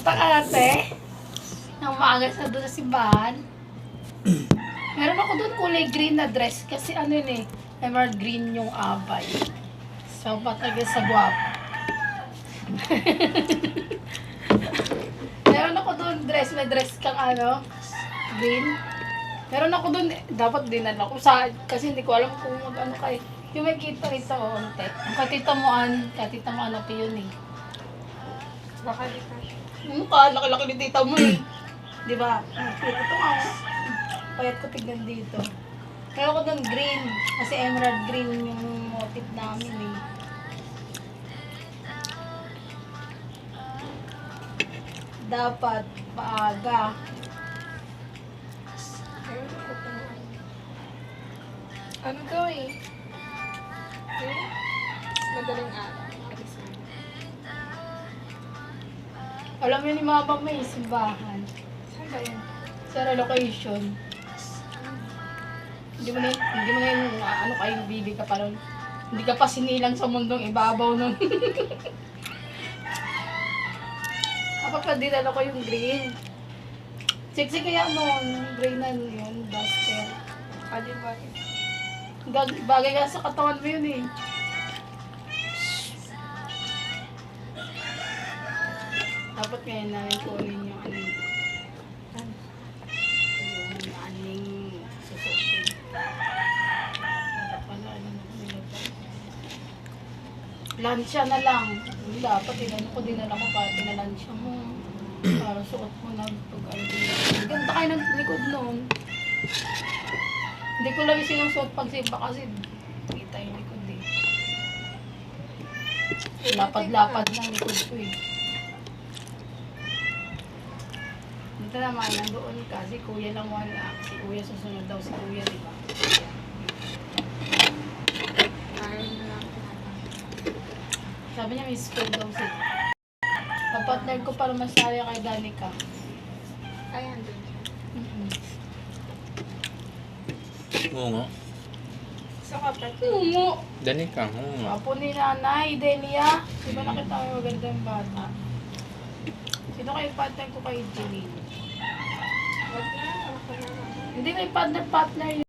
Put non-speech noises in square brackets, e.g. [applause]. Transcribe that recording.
Punta ka ate. Nang maaga sa doon sa simbahan. [clears throat] Meron ako doon kulay green na dress kasi ano yun eh, emerald green yung abay. So, patagay sa guwapo. [laughs] Meron ako doon dress, may dress kang ano, green. Meron ako doon, dapat dinala ko sa, kasi hindi ko alam kung ano kay, yung may kita rito, oh, ante. Ang katita mo an, katita mo ano yun eh. Baka di ka siya. Ano ka, laki-laki ni tita mo eh. [clears throat] Di ba? Ito nga. Payat ko tignan dito. Meron ko doon green. Kasi emerald green yung motif namin eh. Dapat na. Ano gawin? Eh? Madaling araw. Alam niyo ni Mama may simbahan. Saan ba yun? Sa relocation. Hindi mo na, hindi mo na yung ah, ano kayo, bibi ka pa ron. Hindi ka pa sinilang sa mundong ibabaw nun. [laughs] Kapag pa dinala ko yung green. Sexy kaya nun, green na yun, duster. Adi ba? Gag- Bagay ka sa katawan mo yun eh. Dapat ngayon namin kunin yung ano. Yung aning susukin. Ano na nilagay. Lansya na lang. Hindi dapat inano ko din na lang ko para pinalansya mo. Para suot mo na pag ano. Ganda kayo ng likod noon. Hindi ko lang sinusuot pag simba kasi kita yung likod eh. Lapad-lapad ng likod ko eh. Dito naman, nandoon ka. Si kuya lang wala. Si kuya susunod daw si kuya, di ba? Sabi niya may school daw siya. Kapatner ko para masaya kay Danica. Ay, andun siya. Mm-mm. Oo nga. Sa kapatid. Tungo! Dali ka. Oo nga. Apo ni nanay, Delia. Di ba nakita mo yung magandang bata? Sino kayo partner ko kay lang. Hindi may partner-partner